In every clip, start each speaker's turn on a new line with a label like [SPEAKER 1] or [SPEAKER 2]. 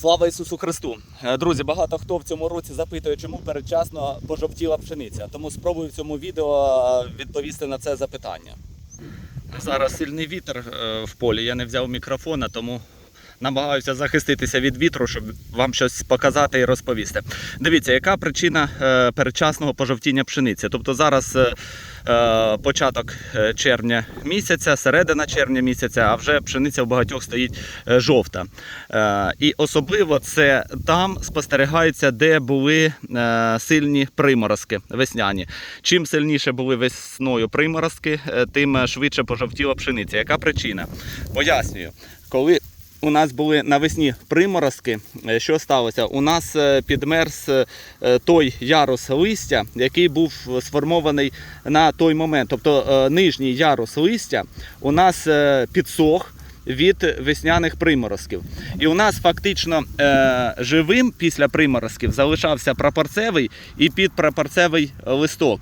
[SPEAKER 1] Слава Ісусу Христу! Е, Друзі, багато хто в цьому році запитує, чому передчасно пожовтіла пшениця. Тому спробую в цьому відео е, відповісти на це запитання. Зараз сильний вітер е, в полі. Я не взяв мікрофона, тому намагаюся захиститися від вітру, щоб вам щось показати і розповісти. Дивіться, яка причина е, передчасного пожовтіння пшениці? Тобто зараз е, е, початок червня місяця, середина червня місяця, а вже пшениця у багатьох стоїть жовта. І особливо це там спостерігається, де були сильні приморозки весняні. Чим сильніше були весною приморозки, тим швидше пожовтіла пшениця. Яка причина? Пояснюю, коли у нас були навесні приморозки. Е, Що сталося? У нас е, підмерз е, той ярус листя, який був сформований на той момент. Тобто нижній ярус листя у нас підсох. Від весняних приморозків. І у нас фактично живим після приморозків залишався прапорцевий і підпрапорцевий листок.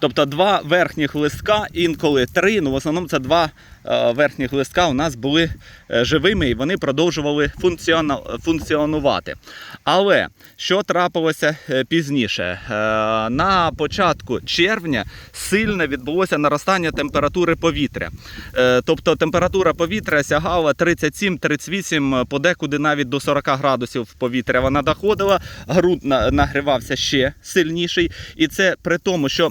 [SPEAKER 1] Тобто два верхніх листка, інколи три, ну в основному це два е, верхніх листка у нас були е, живими і вони продовжували функціонувати. Але що трапилося е, пізніше? Е, На початку червня сильно відбулося наростання температури повітря. Е, Тобто температура повітря сягала 37-38, подекуди навіть до 40 градусів повітря вона доходила, на- нагрівався ще сильніший. І це при тому, що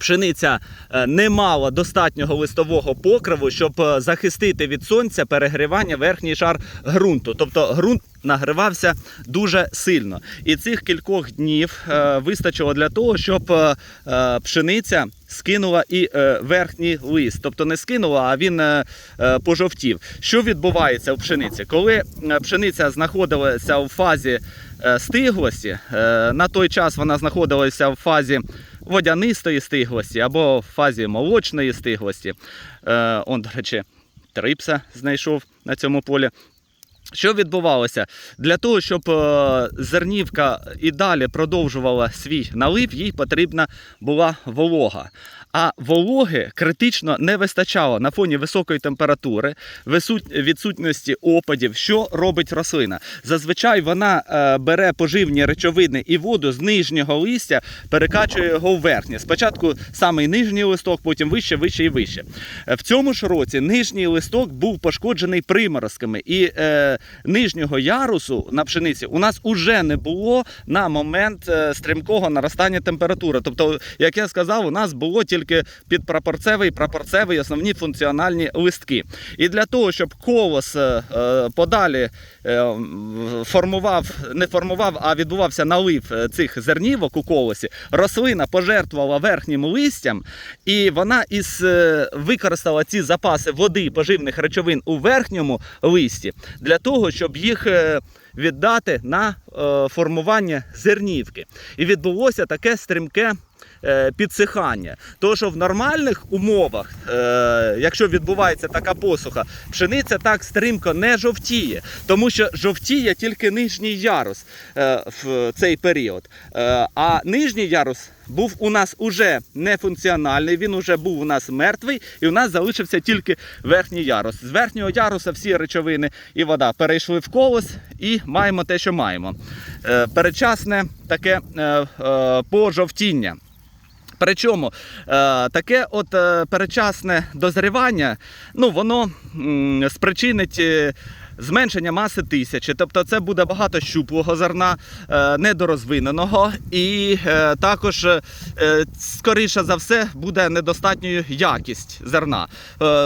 [SPEAKER 1] пшениця е, не мала достатнього листового покриву, щоб е, захистити від сонця перегрівання верхній шар ґрунту. Тобто ґрунт нагрівався дуже сильно. І цих кількох днів е, вистачило для того, щоб пшениця скинула і верхній лист. Тобто не скинула, а він пожовтів. Що відбувається у пшениці? Коли пшениця знаходилася у фазі стиглості, на той час вона знаходилася в фазі водянистої стиглості або в фазі молочної стиглості. Е, Он, до речі, трипса знайшов на цьому полі. Що відбувалося? Для того, щоб е, зернівка і далі продовжувала свій налив, їй потрібна була волога. А вологи критично не вистачало на фоні високої температури, відсутності опадів. Що робить рослина? Зазвичай вона е, бере поживні речовини і воду з нижнього листя, перекачує його в верхнє. Спочатку самий нижній листок, потім вище, вище і вище. Е, В цьому ж році нижній листок був пошкоджений приморозками, і е, нижнього ярусу на пшениці у нас уже не було на момент е, стрімкого наростання температури. Тобто, як я сказав, у нас було тільки підпрапорцевий, прапорцевий, основні функціональні листки. І для того, щоб колос е, е, подалі е, формував, не формував, а відбувався налив цих зернівок у колосі, рослина пожертвувала верхнім листям, і вона із використала ці запаси води поживних речовин у верхньому листі для того, щоб їх. Віддати на формування зернівки. І відбулося таке стрімке підсихання. Тому що в нормальних умовах, е, якщо відбувається така посуха, пшениця так стрімко не жовтіє, тому що жовтіє тільки нижній ярус е, в цей період. Е, а нижній ярус був у нас уже нефункціональний, він уже був у нас мертвий, і у нас залишився тільки верхній ярус. З верхнього яруса всі речовини і вода перейшли в колос і маємо те, що маємо. Е, Передчасне таке е, е, пожовтіння. Причому е, таке от перечасне дозрівання, ну воно спричинить. Зменшення маси тисячі, тобто це буде багато щуплого зерна, е, недорозвиненого, і е, також, е, скоріше за все, буде недостатньою якість зерна.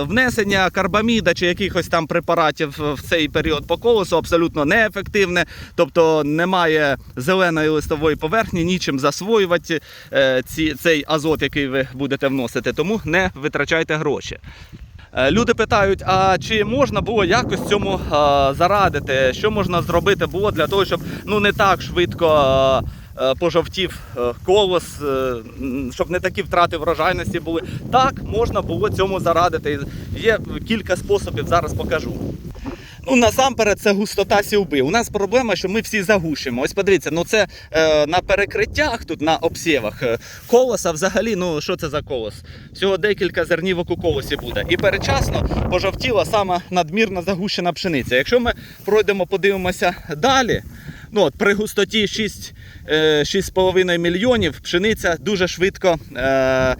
[SPEAKER 1] Внесення карбаміда чи якихось там препаратів в цей період по колосу абсолютно неефективне, тобто немає зеленої листової поверхні, нічим засвоювати цей азот, який ви будете вносити, тому не витрачайте гроші. Е, Люди питають, а чи можна було якось цьому е, зарадити? Що можна зробити було для того, щоб ну не так швидко е, пожовтів колос, щоб не такі втрати врожайності були? Так, можна було цьому зарадити. Є кілька способів, зараз покажу. Ну, насамперед, це густота сівби. У нас проблема, що ми всі загушимо. Ось подивіться, ну це е, на перекриттях тут, на обсівах. е, Колоса взагалі, ну що це за колос? Всього декілька зернівок у колосі буде. І передчасно пожовтіла саме надмірно загущена пшениця. Якщо ми пройдемо, подивимося далі. Ну, от, при густоті 6, е, 6,5 мільйонів пшениця дуже швидко е, е,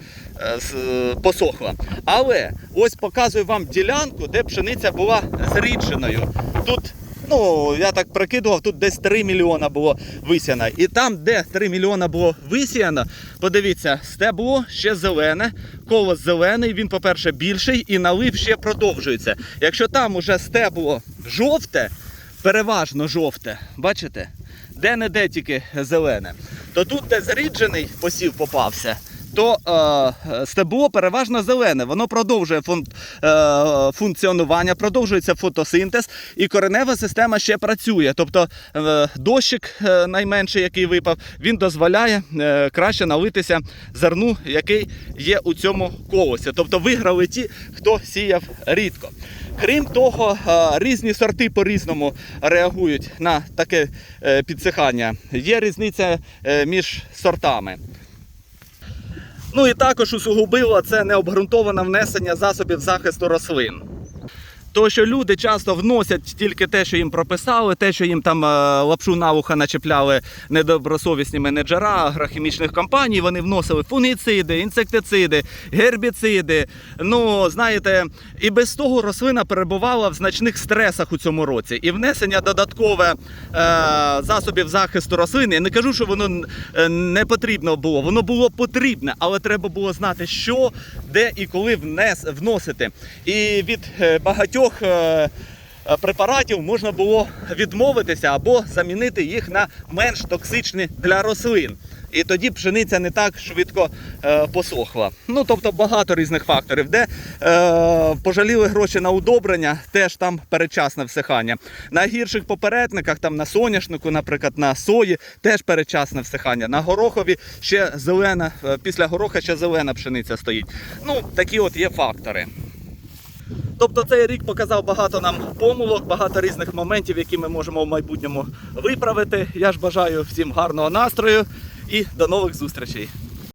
[SPEAKER 1] посохла. Але ось показую вам ділянку, де пшениця була зрідженою. Тут, ну, я так прикидував, тут десь 3 мільйона було висіяно. І там, де 3 мільйона було висіяно, подивіться, стебло ще зелене, колос зелений, він, по-перше, більший і налив ще продовжується. Якщо там уже стебло жовте, переважно жовте, бачите? Де не де тільки зелене. То тут, де зріджений посів попався, то е, стебло переважно зелене. Воно продовжує фун, е, функціонування, продовжується фотосинтез, і коренева система ще працює. Тобто е, дощик е, найменший, який випав, він дозволяє е, краще налитися зерну, який є у цьому колосі. Тобто виграли ті, хто сіяв рідко. Крім того, різні сорти по-різному реагують на таке е, підсихання. Є різниця е, між сортами. Ну і також усугубило це необґрунтоване внесення засобів захисту рослин. То, що люди часто вносять тільки те, що їм прописали, те, що їм там е, лапшу на вуха начепляли недобросовісні менеджера агрохімічних компаній, вони вносили фунгіциди, інсектициди, гербіциди. Ну, знаєте, і без того рослина перебувала в значних стресах у цьому році. І внесення додаткове е, засобів захисту рослин, я не кажу, що воно е, не потрібно було. Воно було потрібне, але треба було знати, що, де і коли внес, вносити. І від е, багатьох е, е, препаратів можна було відмовитися або замінити їх на менш токсичні для рослин. І тоді пшениця не так швидко е, посохла. Ну тобто багато різних факторів, де е, пожаліли гроші на удобрення, теж там передчасне всихання. На гірших попередниках, там на соняшнику, наприклад, на сої, теж передчасне всихання. На горохові ще зелена, е, після гороха ще зелена пшениця стоїть. Ну, такі от є фактори. Тобто цей рік показав багато нам помилок, багато різних моментів, які ми можемо в майбутньому виправити. Я ж бажаю всім гарного настрою і до нових зустрічей.